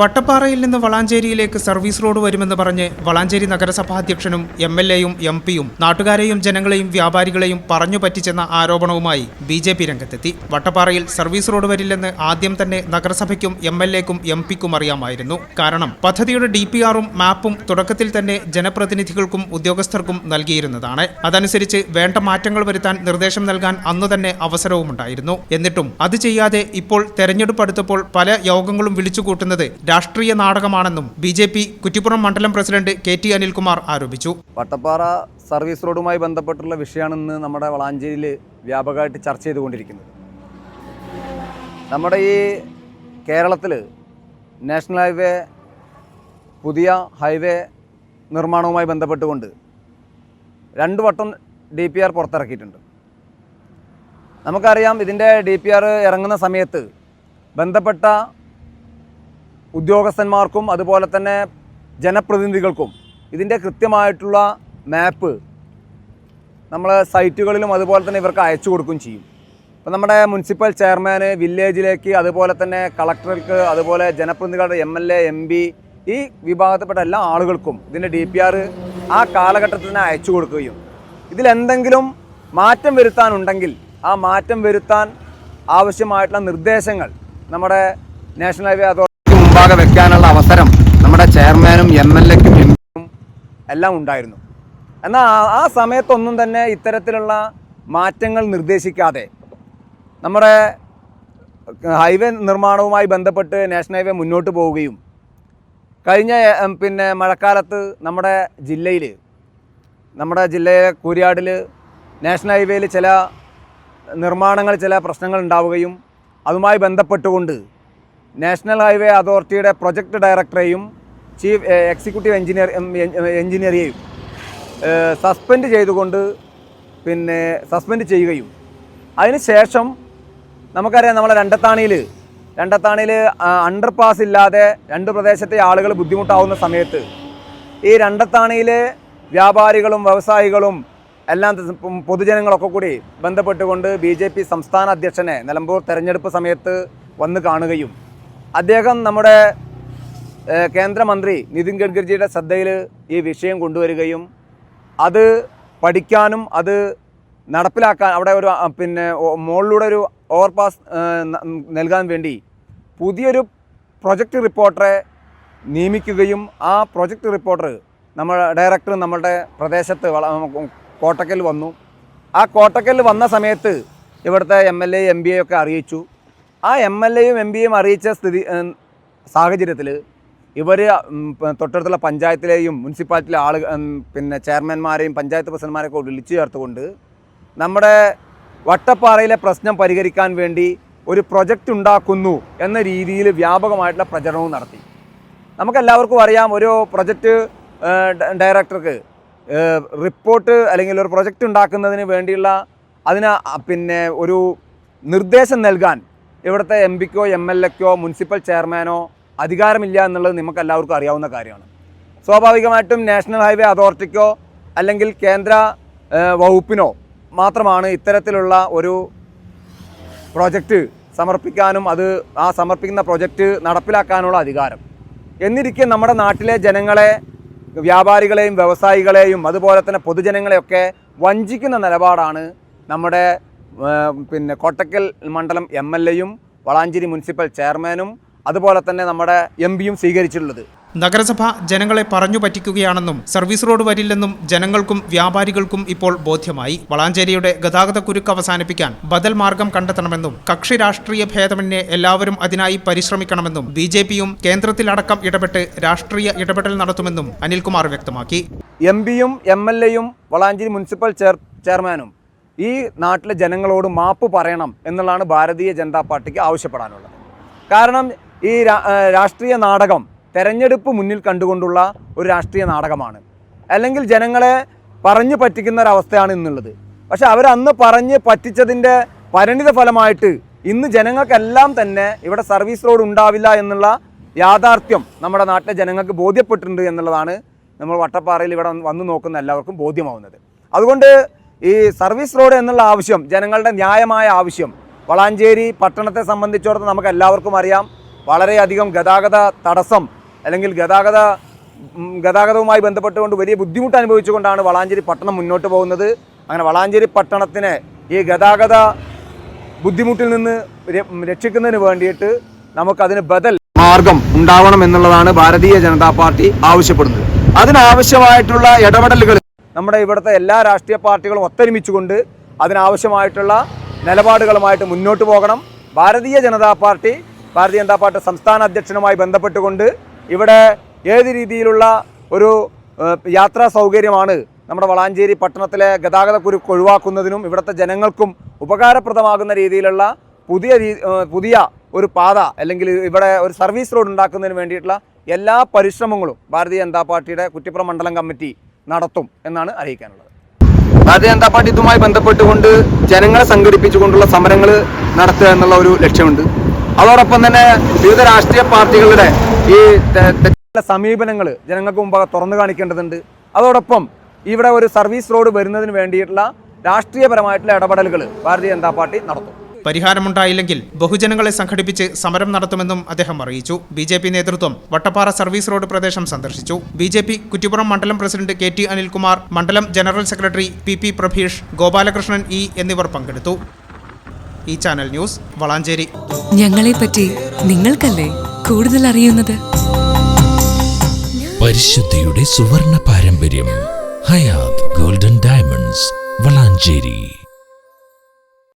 വട്ടപ്പാറയിൽ നിന്ന് വളാഞ്ചേരിയിലേക്ക് service road വരുമെന്ന് പറഞ്ഞ് വളാഞ്ചേരി നഗരസഭാ അധ്യക്ഷനും എം എൽ എയും എം പിയും നാട്ടുകാരെയും ജനങ്ങളെയും വ്യാപാരികളെയും പറഞ്ഞു പറ്റിച്ചെന്ന ആരോപണവുമായി ബി ജെ പി രംഗത്തെത്തി. വട്ടപ്പാറയിൽ സർവീസ് റോഡ് വരില്ലെന്ന് ആദ്യം തന്നെ നഗരസഭയ്ക്കും എം എൽ എക്കും എം പിക്കും അറിയാമായിരുന്നു. കാരണം പദ്ധതിയുടെ ഡി പി ആറും മാപ്പും തുടക്കത്തിൽ തന്നെ ജനപ്രതിനിധികൾക്കും ഉദ്യോഗസ്ഥർക്കും നൽകിയിരുന്നതാണ്. അതനുസരിച്ച് വേണ്ട മാറ്റങ്ങൾ വരുത്താൻ നിർദ്ദേശം നൽകാൻ അന്നു തന്നെ അവസരവുമുണ്ടായിരുന്നു. എന്നിട്ടും അത് ചെയ്യാതെ ഇപ്പോൾ തെരഞ്ഞെടുപ്പ് അടുത്തപ്പോൾ പല യോഗങ്ങളും വിളിച്ചുകൂട്ടുന്നത് രാഷ്ട്രീയ നാടകമാണെന്നും ബി ജെ പി കുറ്റിപ്പുറം മണ്ഡലം പ്രസിഡന്റ് കെ ടി അനിൽകുമാർ ആരോപിച്ചു. വട്ടപ്പാറ സർവീസ് റോഡുമായി ബന്ധപ്പെട്ടുള്ള വിഷയമാണ് ഇന്ന് നമ്മുടെ വളാഞ്ചേരിയിൽ വ്യാപകമായിട്ട് ചർച്ച ചെയ്തുകൊണ്ടിരിക്കുന്നത്. നമ്മുടെ ഈ കേരളത്തിൽ നാഷണൽ ഹൈവേ പുതിയ ഹൈവേ നിർമ്മാണവുമായി ബന്ധപ്പെട്ടുകൊണ്ട് രണ്ട് വട്ടം ഡി പി ആർ പുറത്തിറക്കിയിട്ടുണ്ട്. നമുക്കറിയാം ഇതിന്റെ ഡി പി ആർ ഇറങ്ങുന്ന സമയത്ത് ബന്ധപ്പെട്ട ഉദ്യോഗസ്ഥന്മാർക്കും അതുപോലെ തന്നെ ജനപ്രതിനിധികൾക്കും ഇതിന്റെ കൃത്യമായിട്ടുള്ള മാപ്പ് നമ്മൾ സൈറ്റുകളിലും അതുപോലെ തന്നെ ഇവർക്ക് അയച്ചു കൊടുക്കുകയും ചെയ്യും. ഇപ്പം നമ്മുടെ മുനിസിപ്പൽ ചെയർമാന് വില്ലേജിലേക്ക് അതുപോലെ തന്നെ കളക്ടർക്ക് അതുപോലെ ജനപ്രതിനിധികളുടെ M L A M P ഈ വിഭാഗത്തിൽപ്പെട്ട എല്ലാ ആളുകൾക്കും ഇതിന്റെ ഡി പി ആർ ആ കാലഘട്ടത്തിൽ തന്നെ അയച്ചു കൊടുക്കുകയും. ഇതിലെന്തെങ്കിലും മാറ്റം വരുത്താനുണ്ടെങ്കിൽ ആ മാറ്റം വരുത്താൻ ആവശ്യമായിട്ടുള്ള നിർദ്ദേശങ്ങൾ നമ്മുടെ നാഷണൽ ഹൈവേ അതോറിറ്റിക്ക് മുമ്പാകെ വെക്കാനുള്ള അവസരം നമ്മുടെ ചെയർമാനും എം എൽ എക്കും എം എല്ലാം ഉണ്ടായിരുന്നു. എന്നാൽ ആ സമയത്തൊന്നും തന്നെ ഇത്തരത്തിലുള്ള മാറ്റങ്ങൾ നിർദ്ദേശിക്കാതെ നമ്മുടെ ഹൈവേ നിർമ്മാണവുമായി ബന്ധപ്പെട്ട് നാഷണൽ ഹൈവേ മുന്നോട്ട് പോവുകയും കഴിഞ്ഞ പിന്നെ മഴക്കാലത്ത് നമ്മുടെ ജില്ലയിൽ നമ്മുടെ ജില്ലയിലെ കൂരിയാടിൽ നാഷണൽ ഹൈവേയിൽ ചില നിർമ്മാണങ്ങൾ ചില പ്രശ്നങ്ങൾ ഉണ്ടാവുകയും അതുമായി ബന്ധപ്പെട്ടുകൊണ്ട് നാഷണൽ ഹൈവേ അതോറിറ്റിയുടെ പ്രൊജക്ട് ഡയറക്ടറെയും ചീഫ് എക്സിക്യൂട്ടീവ് എഞ്ചിനീയർ എഞ്ചിനീയറേയും സസ്പെൻഡ് ചെയ്തുകൊണ്ട് പിന്നെ സസ്പെൻഡ് ചെയ്യുകയും. അതിനുശേഷം നമുക്കറിയാം നമ്മളെ രണ്ടത്താണിയിൽ രണ്ടത്താണിയിൽ അണ്ടർ പാസ് ഇല്ലാതെ രണ്ട് പ്രദേശത്തെ ആളുകൾ ബുദ്ധിമുട്ടാവുന്ന സമയത്ത് ഈ രണ്ടത്താണിയിലെ വ്യാപാരികളും വ്യവസായികളും എല്ലാം പൊതുജനങ്ങളൊക്കെ കൂടി ബന്ധപ്പെട്ടുകൊണ്ട് ബി സംസ്ഥാന അധ്യക്ഷനെ നിലമ്പൂർ തെരഞ്ഞെടുപ്പ് സമയത്ത് വന്ന് കാണുകയും അദ്ദേഹം നമ്മുടെ കേന്ദ്രമന്ത്രി നിതിൻ ഗഡ്കരിജിയുടെ ശ്രദ്ധയിൽ ഈ വിഷയം കൊണ്ടുവരികയും അത് പഠിക്കാനും അത് നടപ്പിലാക്കാൻ അവിടെ ഒരു പിന്നെ മുകളിലൂടെ ഒരു ഓവർപാസ് നൽകാൻ വേണ്ടി പുതിയൊരു പ്രൊജക്റ്റ് റിപ്പോർട്ടറെ നിയമിക്കുകയും ആ പ്രൊജക്റ്റ് റിപ്പോർട്ടർ നമ്മൾ ഡയറക്ടർ നമ്മളുടെ പ്രദേശത്ത് കോട്ടക്കൽ വന്നു. ആ കോട്ടക്കൽ വന്ന സമയത്ത് ഇവിടുത്തെ M L A M B ഒക്കെ അറിയിച്ചു. ആ എം എൽ എയും എം പിയും അറിയിച്ച സ്ഥിതി സാഹചര്യത്തിൽ ഇവർ തൊട്ടടുത്തുള്ള പഞ്ചായത്തിലെയും മുനിസിപ്പാലിറ്റിയിലെ ആളുകൾ പിന്നെ ചെയർമാൻമാരെയും പഞ്ചായത്ത് പ്രസിഡന്റ്മാരെയൊക്കെ വിളിച്ചു ചേർത്തുകൊണ്ട് നമ്മുടെ വട്ടപ്പാറയിലെ പ്രശ്നം പരിഹരിക്കാൻ വേണ്ടി ഒരു പ്രൊജക്റ്റ് ഉണ്ടാക്കുന്നു എന്ന രീതിയിൽ വ്യാപകമായിട്ടുള്ള പ്രചരണവും നടത്തി. നമുക്കെല്ലാവർക്കും അറിയാം ഒരു പ്രൊജക്റ്റ് ഡയറക്ടർക്ക് റിപ്പോർട്ട് അല്ലെങ്കിൽ ഒരു പ്രൊജക്റ്റ് ഉണ്ടാക്കുന്നതിന് വേണ്ടിയുള്ള അതിന് പിന്നെ ഒരു നിർദ്ദേശം നൽകാൻ ഇവിടുത്തെ എം പിക്കോ എം എൽ എക്കോ മുനിസിപ്പൽ ചെയർമാനോ അധികാരമില്ല എന്നുള്ളത് നമുക്ക് എല്ലാവർക്കും അറിയാവുന്ന കാര്യമാണ്. സ്വാഭാവികമായിട്ടും നാഷണൽ ഹൈവേ അതോറിറ്റിക്കോ അല്ലെങ്കിൽ കേന്ദ്ര വകുപ്പിനോ മാത്രമാണ് ഇത്തരത്തിലുള്ള ഒരു പ്രോജക്റ്റ് സമർപ്പിക്കാനും അത് ആ സമർപ്പിക്കുന്ന പ്രോജക്റ്റ് നടപ്പിലാക്കാനുള്ള അധികാരം. എന്നിരിക്കെ നമ്മുടെ നാട്ടിലെ ജനങ്ങളെ വ്യാപാരികളെയും വ്യവസായികളെയും അതുപോലെ തന്നെ പൊതുജനങ്ങളെയൊക്കെ വഞ്ചിക്കുന്ന നിലപാടാണ് നമ്മുടെ പിന്നെ കോട്ടക്കൽ മണ്ഡലം എം എൽ എയും വളാഞ്ചേരി മുനിസിപ്പൽ ചെയർമാനും അതുപോലെ തന്നെ നമ്മുടെ എം പിയും സ്വീകരിച്ചിട്ടുള്ളത്. നഗരസഭ ജനങ്ങളെ പറഞ്ഞു പറ്റിക്കുകയാണെന്നും സർവീസ് റോഡ് വരില്ലെന്നും ജനങ്ങൾക്കും വ്യാപാരികൾക്കും ഇപ്പോൾ ബോധ്യമായി. വളാഞ്ചേരിയുടെ ഗതാഗത കുരുക്ക് അവസാനിപ്പിക്കാൻ ബദൽ മാർഗം കണ്ടെത്തണമെന്നും കക്ഷി രാഷ്ട്രീയ ഭേദമന്യേ എല്ലാവരും അതിനായി പരിശ്രമിക്കണമെന്നും ബി ജെ പിയും കേന്ദ്രത്തിലടക്കം ഇടപെട്ട് രാഷ്ട്രീയ ഇടപെടൽ നടത്തുമെന്നും അനിൽകുമാർ വ്യക്തമാക്കി. എം പിയും എം എൽ എയും വളാഞ്ചേരി മുനിസിപ്പൽ ചെയർ ചെയർമാനും ഈ നാട്ടിലെ ജനങ്ങളോട് മാപ്പ് പറയണം എന്നുള്ളതാണ് ഭാരതീയ ജനതാ പാർട്ടിക്ക് ആവശ്യപ്പെടാനുള്ളത്. കാരണം ഈ രാഷ്ട്രീയ നാടകം തെരഞ്ഞെടുപ്പ് മുന്നിൽ കണ്ടുകൊണ്ടുള്ള ഒരു രാഷ്ട്രീയ നാടകമാണ്. അല്ലെങ്കിൽ ജനങ്ങളെ പറഞ്ഞു പറ്റിക്കുന്ന ഒരവസ്ഥയാണ് ഇന്നുള്ളത്. പക്ഷേ അവരന്ന് പറഞ്ഞ് പറ്റിച്ചതിന്റെ പരിണിത ഫലമായിട്ട് ഇന്ന് ജനങ്ങൾക്കെല്ലാം തന്നെ ഇവിടെ സർവീസ് റോഡ് ഉണ്ടാവില്ല എന്നുള്ള യാഥാർത്ഥ്യം നമ്മുടെ നാട്ടിലെ ജനങ്ങൾക്ക് ബോധ്യപ്പെട്ടിട്ടുണ്ട് എന്നുള്ളതാണ് നമ്മൾ വട്ടപ്പാറയിൽ ഇവിടെ വന്ന് നോക്കുന്ന എല്ലാവർക്കും ബോധ്യമാവുന്നത്. അതുകൊണ്ട് ഈ സർവീസ് റോഡ് എന്നുള്ള ആവശ്യം ജനങ്ങളുടെ ന്യായമായ ആവശ്യം വളാഞ്ചേരി പട്ടണത്തെ സംബന്ധിച്ചിടത്തോളം നമുക്ക് എല്ലാവർക്കും അറിയാം. വളരെയധികം ഗതാഗത തടസ്സം അല്ലെങ്കിൽ ഗതാഗത ഗതാഗതവുമായി ബന്ധപ്പെട്ടുകൊണ്ട് വലിയ ബുദ്ധിമുട്ട് അനുഭവിച്ചുകൊണ്ടാണ് വളാഞ്ചേരി പട്ടണം മുന്നോട്ട് പോകുന്നത്. അങ്ങനെ വളാഞ്ചേരി പട്ടണത്തിന് ഈ ഗതാഗത ബുദ്ധിമുട്ടിൽ നിന്ന് രക്ഷിക്കുന്നതിന് വേണ്ടിയിട്ട് നമുക്കതിന് ബദൽ മാർഗം ഉണ്ടാവണം എന്നുള്ളതാണ് ഭാരതീയ ജനതാ പാർട്ടി ആവശ്യപ്പെടുന്നത്. അതിനാവശ്യമായിട്ടുള്ള ഇടപെടലുകൾ നമ്മുടെ ഇവിടുത്തെ എല്ലാ രാഷ്ട്രീയ പാർട്ടികളും ഒത്തൊരുമിച്ചുകൊണ്ട് അതിനാവശ്യമായിട്ടുള്ള നിലപാടുകളുമായിട്ട് മുന്നോട്ട് പോകണം. ഭാരതീയ ജനതാ പാർട്ടി ഭാരതീയ ജനതാ പാർട്ടി സംസ്ഥാന അധ്യക്ഷനുമായി ബന്ധപ്പെട്ടുകൊണ്ട് ഇവിടെ ഏത് രീതിയിലുള്ള ഒരു യാത്രാ സൗകര്യമാണ് നമ്മുടെ വളാഞ്ചേരി പട്ടണത്തിലെ ഗതാഗത കുരുക്ക് ഒഴിവാക്കുന്നതിനും ഇവിടുത്തെ ജനങ്ങൾക്കും ഉപകാരപ്രദമാകുന്ന രീതിയിലുള്ള പുതിയ പുതിയ ഒരു പാത അല്ലെങ്കിൽ ഇവിടെ ഒരു സർവീസ് റോഡ് ഉണ്ടാക്കുന്നതിന് വേണ്ടിയിട്ടുള്ള എല്ലാ പരിശ്രമങ്ങളും ഭാരതീയ ജനതാ പാർട്ടിയുടെ കുറ്റിപ്പുറം മണ്ഡലം കമ്മിറ്റി നടത്തും എന്നാണ് അറിയിക്കാനുള്ളത്. ഭാരതീയ ജനതാ പാർട്ടി ഇതുമായി ബന്ധപ്പെട്ടുകൊണ്ട് ജനങ്ങളെ സംഘടിപ്പിച്ചുകൊണ്ടുള്ള സമരങ്ങൾ നടത്തുക എന്നുള്ള ഒരു ലക്ഷ്യമുണ്ട്. അതോടൊപ്പം തന്നെ വിവിധ രാഷ്ട്രീയ പാർട്ടികളുടെ ഈ സമീപനങ്ങൾ ജനങ്ങൾക്ക് മുമ്പാകെ തുറന്നു കാണിക്കേണ്ടതുണ്ട്. അതോടൊപ്പം ഇവിടെ ഒരു സർവീസ് റോഡ് വരുന്നതിന് വേണ്ടിയിട്ടുള്ള രാഷ്ട്രീയപരമായിട്ടുള്ള ഇടപെടലുകൾ ഭാരതീയ ജനതാ പാർട്ടി നടത്തും. പരിഹാരമുണ്ടായില്ലെങ്കിൽ ബഹുജനങ്ങളെ സംഘടിപ്പിച്ച് സമരം നടത്തുമെന്നും അദ്ദേഹം അറിയിച്ചു. ബി ജെ പി നേതൃത്വം വട്ടപ്പാറ സർവീസ് റോഡ് പ്രദേശം സന്ദർശിച്ചു. ബി ജെ പി കുറ്റിപ്പുറം മണ്ഡലം പ്രസിഡന്റ് കെ ടി അനിൽകുമാർ മണ്ഡലം general secretary P P Prabheesh Gopalakrishnan E എന്നിവർ പങ്കെടുത്തു. ഈ ചാനൽ ന്യൂസ് വളാഞ്ചേരി. ഞങ്ങളെ പറ്റി നിങ്ങൾക്കല്ലേ കൂടുതൽ അറിയുന്നത്? പരിശുദ്ധിയുടെ സുവർണ പാരമ്പര്യം ഹയാത് ഗോൾഡൻ ഡയമണ്ട്സ് വളാഞ്ചേരി.